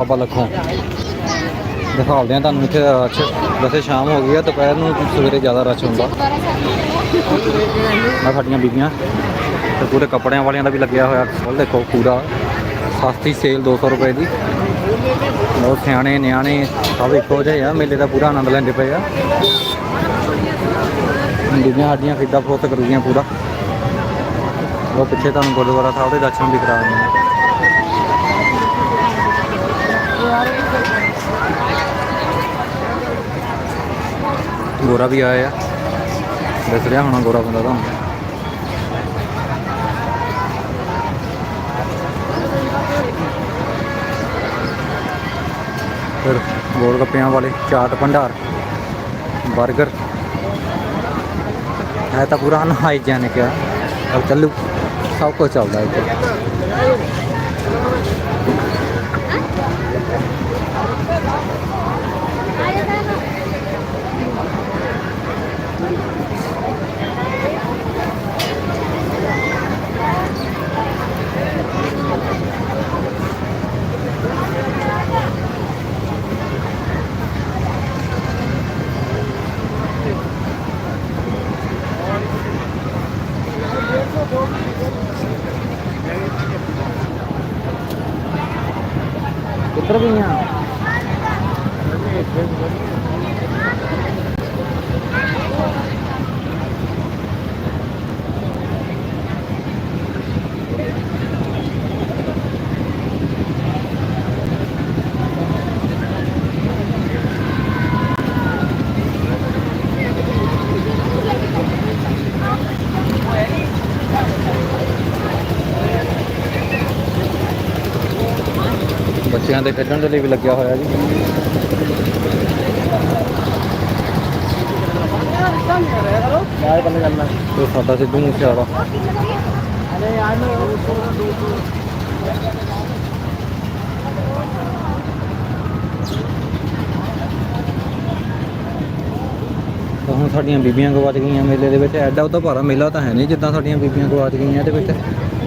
ਬਾਬਾ ਲੱਖੋਂ। ਦਿਖਾਉਂਦੇ ਆ ਤੁਹਾਨੂੰ ਇੱਥੇ ਰਸ਼ ਵੈਸੇ ਸ਼ਾਮ ਹੋ ਗਈ ਆ ਦੁਪਹਿਰ ਨੂੰ ਸਵੇਰੇ ਜ਼ਿਆਦਾ ਰਸ਼ ਹੁੰਦਾ। ਮੈਂ ਸਾਡੀਆਂ ਬੀਬੀਆਂ ਤੇ ਪੂਰੇ ਕੱਪੜਿਆਂ ਵਾਲਿਆਂ ਦਾ ਵੀ ਲੱਗਿਆ ਹੋਇਆ। ਉਹ ਦੇਖੋ ਪੂਰਾ, ਸਸਤੀ ਸੇਲ 200 ਰੁਪਏ ਦੀ। ਬਹੁਤ ਸਿਆਣੇ, ਨਿਆਣੇ ਸਭ ਇੱਕੋ ਜਿਹੇ ਆ ਮੇਲੇ ਦਾ ਪੂਰਾ ਆਨੰਦ ਲੈਂਦੇ ਪਏ ਆ। ਬੀਬੀਆਂ ਸਾਡੀਆਂ ਖਰੀਦਾ ਫਰੋਖਤ ਕਰੂਗੀਆਂ ਪੂਰਾ। ਉਹ ਪਿੱਛੇ ਤੁਹਾਨੂੰ ਗੁਰਦੁਆਰਾ ਸਾਹਿਬ ਦੇ ਦਰਸ਼ਨ ਵੀ ਕਰਾ ਦਿੰਦੇ ਆ। ਗੋਰਾ ਵੀ ਆਇਆ। ਆ ਦੱਸ ਰਿਹਾ ਹੋਣਾ ਗੋਰਾ ਬੰਦਾ ਤੁਹਾਨੂੰ ਫਿਰ ਗੋਲ ਗੱਪਿਆਂ ਵਾਲੇ, ਚਾਟ ਭੰਡਾਰ 버ਗਰ ਹੈ ਤਾਂ ਪੂਰਾ ਅਨਹਾਈਜੈਨਿਕ ਆ ਔਰ ਚੱਲੂ ਸਭ ਕੁਝ ਚੱਲਦਾ ਇੱਥੇ। बच्चों के खेलने लिए भी लग्या होया सा सिद्धू मूस वाला हम साड़िया बीबिया गवाच गई मेले के एडा उदा भारा मेला तो है नहीं जिदा साड़िया बीबिया गवाच गई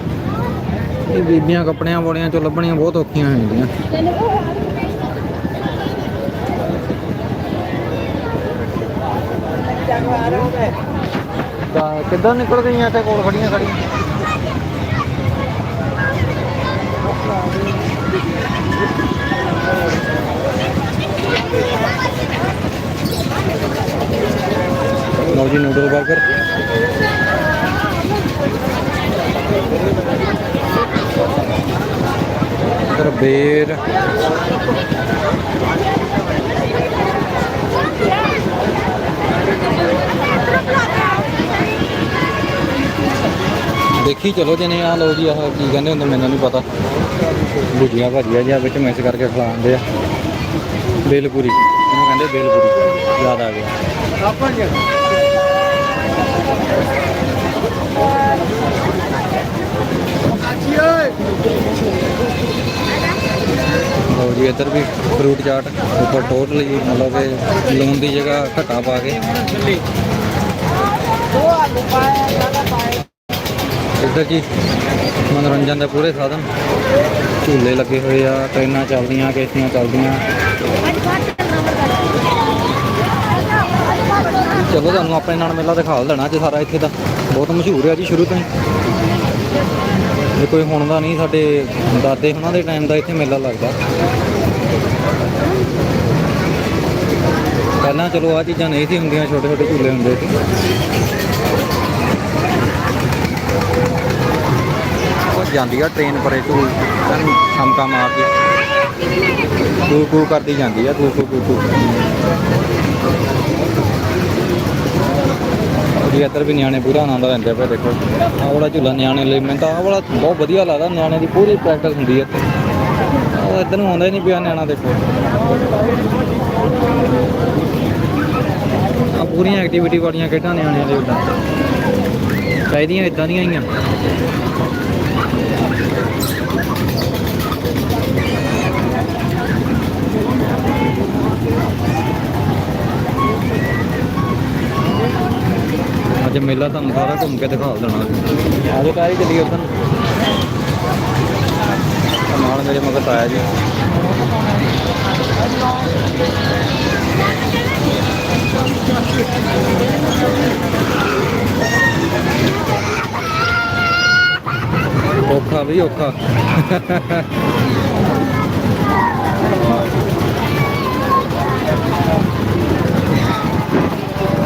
ਇਹ ਬੀਬੀਆਂ ਕੱਪੜਿਆਂ ਵਾਲਿਆਂ ਚੋਂ ਲੱਭਣੀਆਂ ਬਹੁਤ ਔਖੀਆਂ ਹੋ ਜਾਂਦੀਆਂ ਤਾਂ ਕਿੱਦਾਂ ਨਿਕਲ ਗਈਆਂ ਤੇ ਕੋਲ ਖੜੀਆਂ ਖੜੀਆਂ? ਲਓ ਜੀ ਨੂਡਲ 버ਗਰ ਫੇਰ ਦੇਖੀ ਚਲੋ ਜਨੇ ਆ ਲੋ ਜੀ, ਆਹ ਕੀ ਕਹਿੰਦੇ ਹੁੰਦੇ, ਮੈਨੂੰ ਨਹੀਂ ਪਤਾ। ਭੁਜੀਆਂ ਭਾਜੀਆਂ ਜਿਹਾ ਵਿੱਚ ਮਿਕਸ ਕਰਕੇ ਖਵਾਉਂਦੇ ਆ। ਬੇਲਪੂਰੀ। ਇਹਨੂੰ ਕਹਿੰਦੇ ਬੇਲਪੂਰੀ। ਯਾਦ ਆ ਗਿਆ। ਆਪਾਂ ਜੀ ਕਾਚੀ ਓਏ। ਹੋ ਜੀ, ਇੱਧਰ ਵੀ ਫਰੂਟ ਚਾਟ ਉੱਪਰ ਟੋਟਲੀ ਮਤਲਬ ਕਿ ਲੂਣ ਦੀ ਜਗ੍ਹਾ ਘਟਾ ਪਾ ਕੇ। ਇੱਧਰ ਜੀ, ਮਨੋਰੰਜਨ ਦੇ ਪੂਰੇ ਸਾਧਨ। ਝੂਲੇ ਲੱਗੇ ਹੋਏ ਆ, ਟ੍ਰੇਨਾਂ ਚੱਲਦੀਆਂ ਕਿਸ਼ਤੀਆਂ ਚੱਲਦੀਆਂ। ਚਲੋ ਤੁਹਾਨੂੰ ਆਪਣੇ ਨਾਲ ਮੇਲਾ ਦਿਖਾ ਦੇਣਾ ਅੱਜ ਸਾਰਾ ਇੱਥੇ ਦਾ। ਬਹੁਤ ਮਸ਼ਹੂਰ ਹੈ ਜੀ, ਸ਼ੁਰੂ ਤੋਂ ਹੀ। ਇਹ ਕੋਈ ਹੁਣ ਦਾ ਨਹੀਂ, ਸਾਡੇ ਦਾਦੇ ਉਹਨਾਂ ਦੇ ਟਾਈਮ ਦਾ ਇੱਥੇ ਮੇਲਾ ਲੱਗਦਾ। ਪਹਿਲਾਂ ਚਲੋ ਆ ਚੀਜ਼ਾਂ ਨਹੀਂ ਸੀ ਹੁੰਦੀਆਂ ਛੋਟੇ ਛੋਟੇ ਝੂਲੇ ਹੁੰਦੇ ਸੀ। ਉਹ ਜਾਂਦੀ ਆ ਟ੍ਰੇਨ ਪਰੇ ਝੂਲ ਸਮਕਾ ਮਾਰਦੀ ਕੂ। ਕੂ ਕਰਦੀ ਜਾਂਦੀ ਆ ਕੂ ਕੂ ਕੂ ਕੂ ਇੱਧਰ ਵੀ ਨਿਆਣੇ ਪੂਰਾ ਆਨੰਦ ਲੈਂਦੇ ਪਏ ਦੇਖੋ। ਆਹ ਵਾਲਾ ਝੂਲਾ ਨਿਆਣੇ ਲਈ, ਮੈਨੂੰ ਤਾਂ ਆਹ ਵਾਲਾ ਬਹੁਤ ਵਧੀਆ ਲੱਗਦਾ ਨਿਆਣੇ ਦੀ ਪੂਰੀ ਪ੍ਰੈਕਟਿਸ ਹੁੰਦੀ ਹੈ ਇੱਥੇ। ਉਹ ਇੱਧਰ ਨੂੰ ਆਉਂਦਾ ਹੀ ਨਹੀਂ ਪਿਆ ਨਿਆਣਾ ਦੇਖੋ। ਆ ਪੂਰੀਆਂ ਐਕਟੀਵਿਟੀ ਵਾਲੀਆਂ ਖੇਡਾਂ ਨਿਆਣਿਆਂ ਦੇ ਉੱਦਾਂ। ਚਾਹੀਦੀਆਂ ਇਦਾਂ ਦੀਆਂ ਹੀ ਆ। ਅੱਜ ਮੇਲਾ ਤੁਹਾਨੂੰ ਸਾਰਾ ਘੁੰਮ ਕੇ ਦਿਖਾ ਦੇਣਾ। ਆਜੋ ਕਾਰੀ ਚੱਲੀਏ ਉਧਰ ਨਾਲ ਮੇਰੇ ਮਗਰ ਤਾਇਆ ਜੀ। ਔਖਾ ਵੀ ਔਖਾ।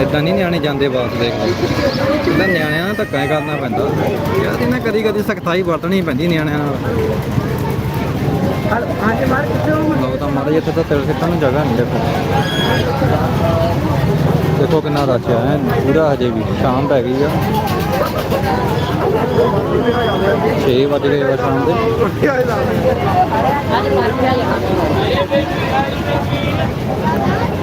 ਇਦਾਂ ਨਹੀਂ ਨਿਆਣੇ ਜਾਂਦੇ ਬਾਸ ਦੇ ਇਹਦਾ ਨਿਆਣਿਆਂ ਨਾਲ ਧੱਕਾ ਹੀ ਕਰਨਾ ਪੈਂਦਾ। ਯਾਰ ਇਹਨਾਂ ਕਦੀ ਕਦੀ ਸਖਤਾਈ ਵਰਤਣੀ ਪੈਂਦੀ ਨਿਆਣਿਆਂ ਨਾਲ। ਲੋ ਤਾਂ ਮਾਰੇ ਇੱਥੇ ਤਾਂ ਜਗ੍ਹਾ ਨਹੀਂ ਦੇਖੋ। ਦੇਖੋ ਕਿੰਨਾ ਰੱਛ ਹੈ। ਪੂਰਾ ਹਜੇ ਵੀ ਸ਼ਾਮ ਪੈ ਗਈ ਆ। ਛੇ ਵਜੇ ਗਏ ਆ ਸ਼ਾਮ ਦੇ।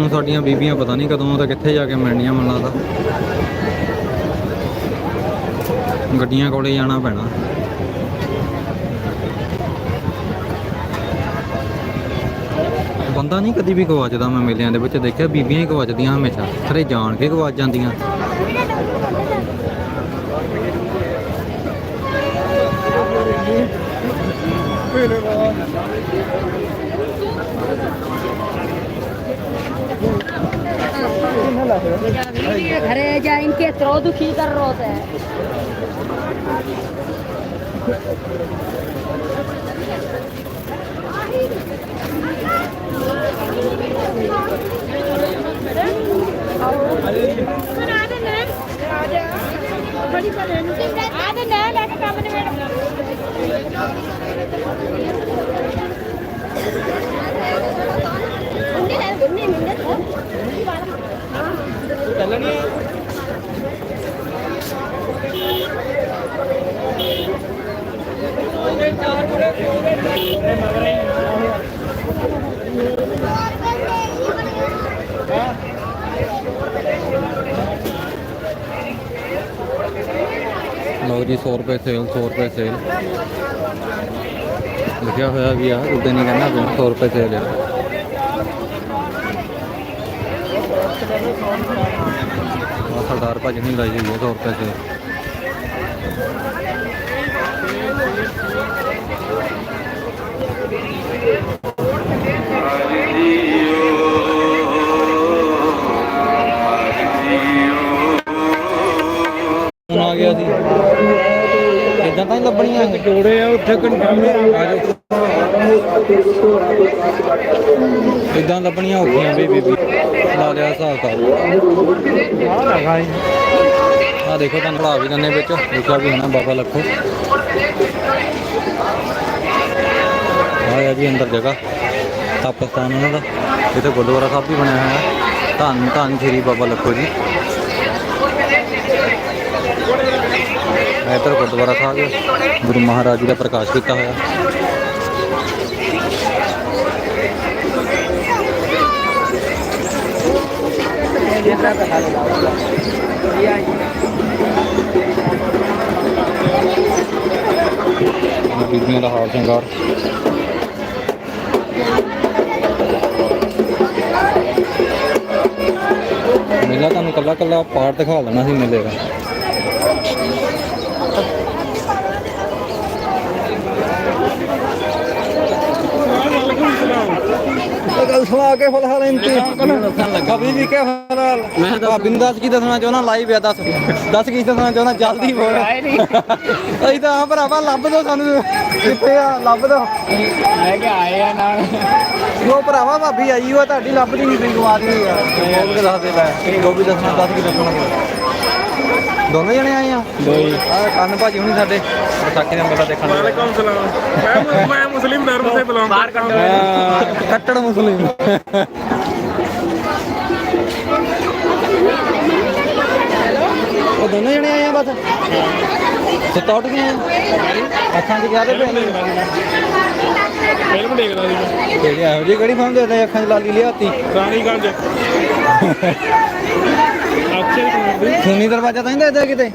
ਹੁਣ ਸਾਡੀਆਂ ਬੀਬੀਆਂ ਪਤਾ ਨਹੀਂ ਕਦੋਂ ਤਾਂ ਕਿੱਥੇ ਜਾ ਕੇ ਮਿਲਣੀਆਂ ਮੈਨੂੰ ਲੱਗਦਾ। ਗੱਡੀਆਂ ਕੋਲੇ ਜਾਣਾ ਪੈਣਾ। ਬੰਦਾ ਨਹੀਂ ਕਦੀ ਵੀ ਗਵਾਚਦਾ ਮੈਂ ਮੇਲਿਆਂ ਦੇ ਵਿੱਚ, ਦੇਖਿਆ ਬੀਬੀਆਂ ਹੀ ਗਵਾਚਦੀਆਂ ਹਮੇਸ਼ਾ ਖਰੇ ਜਾਣ ਕੇ ਗਵਾਚ ਜਾਂਦੀਆਂ। घरे जा इनके त्रो दुखी कर रो है ਲਓ ਜੀ 100 ਰੁਪਏ ਸੇਲ 100 ਰੁਪਏ ਸੇਲ ਲਿਖਿਆ ਹੋਇਆ ਵੀ ਆ, ਉਦੋਂ ਨਹੀਂ ਕਹਿੰਦਾ ਵੀ 100 ਰੁਪਏ ਸੇਲ ਆ। ਸਰਦਾਰ ਭੱਜ ਭਜਣੀ ਲਾਈ ਹੋਈ ਹੈ 100 ਰੁਪਏ ਚ। ਆ ਗਿਆ ਸੀ ਇਦਾਂ ਤਾਂ ਹੀ ਲੱਭਣੀਆਂ ਜੋੜੇ ਆ ਉੱਥੇ ਕਨਫਰਮ ਆ। ਜਾਓ। ਇਦਾਂ ਲੱਭਣੀਆਂ ਔਖੀਆਂ ਲਾ ਲਿਆ ਹਿਸਾਬ ਕਰ ਆ ਦੇਖੋ ਤੁਹਾਨੂੰ ਪੜਾ ਵੀ ਦਿੰਦੇ ਵਿੱਚ। ਲਿਖਿਆ ਵੀ ਹੋਣਾ, ਬਾਬਾ ਲੱਖੋ। ਆਇਆ ਜੀ ਅੰਦਰ ਜਗ੍ਹਾ। ਤਪਸਤਾਨ ਉਹਨਾਂ ਦਾ। ਇੱਥੇ ਗੁਰਦੁਆਰਾ ਸਾਹਿਬ ਵੀ ਬਣਿਆ ਹੋਇਆ। ਹੈ ਧੰਨ ਧੰਨ ਸ਼੍ਰੀ ਬਾਬਾ ਲੱਖੋ ਜੀ। ਇੱਧਰ ਗੁਰਦੁਆਰਾ ਸਾਹਿਬ ਗੁਰੂ ਮਹਾਰਾਜ ਜੀ ਦਾ ਪ੍ਰਕਾਸ਼ ਕੀਤਾ ਹੋਇਆ। ਬੀਬੀਆਂ ਦਾ ਹਾਰ ਸ਼ਿੰਗਾਰ। ਮੇਲਾ ਤੁਹਾਨੂੰ ਕੱਲਾ ਕੱਲਾ ਪਾਰਟ ਦਿਖਾ ਦੇਣਾ ਸੀ ਮੇਲੇ ਦਾ। ਗੱਲ ਸੁਣਾ ਕੇ ਫਿਲਹਾਲ ਇੰਤੀ ਕਭੀ ਵੀ ਕਿਆ ਫਿਲਹਾਲ ਮੈਂ ਭਾਬੀ ਨੂੰ ਕੀ ਦੱਸਣਾ ਚਾਹੁੰਦਾ ਲਾਈਵ ਆ ਦੱਸ। ਦੱਸ ਕੀ ਦੱਸਣਾ ਚਾਹੁੰਦਾ ਜਲਦੀ ਬੋਲ। ਅਸੀਂ ਤਾਂ ਆ ਭਰਾਵਾ ਲੱਭ ਦੋ ਸਾਨੂੰ। ਕਿੱਥੇ ਆ ਲੱਭ ਦੋ ਮੈਂ ਕਿ ਆਏ ਆ ਨਾਲ। ਉਹ ਭਰਾਵਾ ਭਾਬੀ ਆਈ ਹੋਆ ਤੁਹਾਡੀ ਲੱਭਦੀ ਨਹੀਂ ਪਈ ਗਵਾ ਦੀ ਉਹ ਵੀ ਦੱਸਣਾ ਦੱਸ ਕੀ ਦੱਸਣਾ ਦੋਨੋਂ ਜਣੇ ਆਏ ਆ? ਦੋਈ ਆ ਕੰਨ ਭਾਜੀ ਹੁਣੀ ਸਾਡੇ ਵਿਸਾਖੀ ਦਾ ਮੇਲਾ ਦੇਖਣ ਵਾਲੇ ਵਾਲੇਕਮ ਸਲਾਮ ਮੈਂ ਮੁਸਲਿਮ ਧਰਮ ਸੇ ਬਿਲੋਂਗ ਕਰਦਾ। ਕੱਟੜ ਮੁਸਲਿਮ। ਉਹ ਦੋਨੋਂ ਜਣੇ ਆਏ ਆ ਬਸ? ਸੁੱਤਾ ਉੱਠ ਗਏ ਅੱਖਾਂ 'ਚ ਗਿਆ ਤੇ ਫਿਲਮ ਦੇਖਦਾ ਸੀ ਕਿਹੜੀ ਇਹੋ ਜਿਹੀ ਕਿਹੜੀ ਫਿਲਮ ਦੇਖਦਾ ਅੱਖਾਂ 'ਚ ਲਾਲੀ ਲਿਆਤੀ। ਰਾਣੀ ਗੰਜ। ਖੂਨੀ ਦਰਵਾਜ਼ਾ ਤਾਂ ਨਹੀਂ ਦੇਖਦਾ ਕਿਤੇ?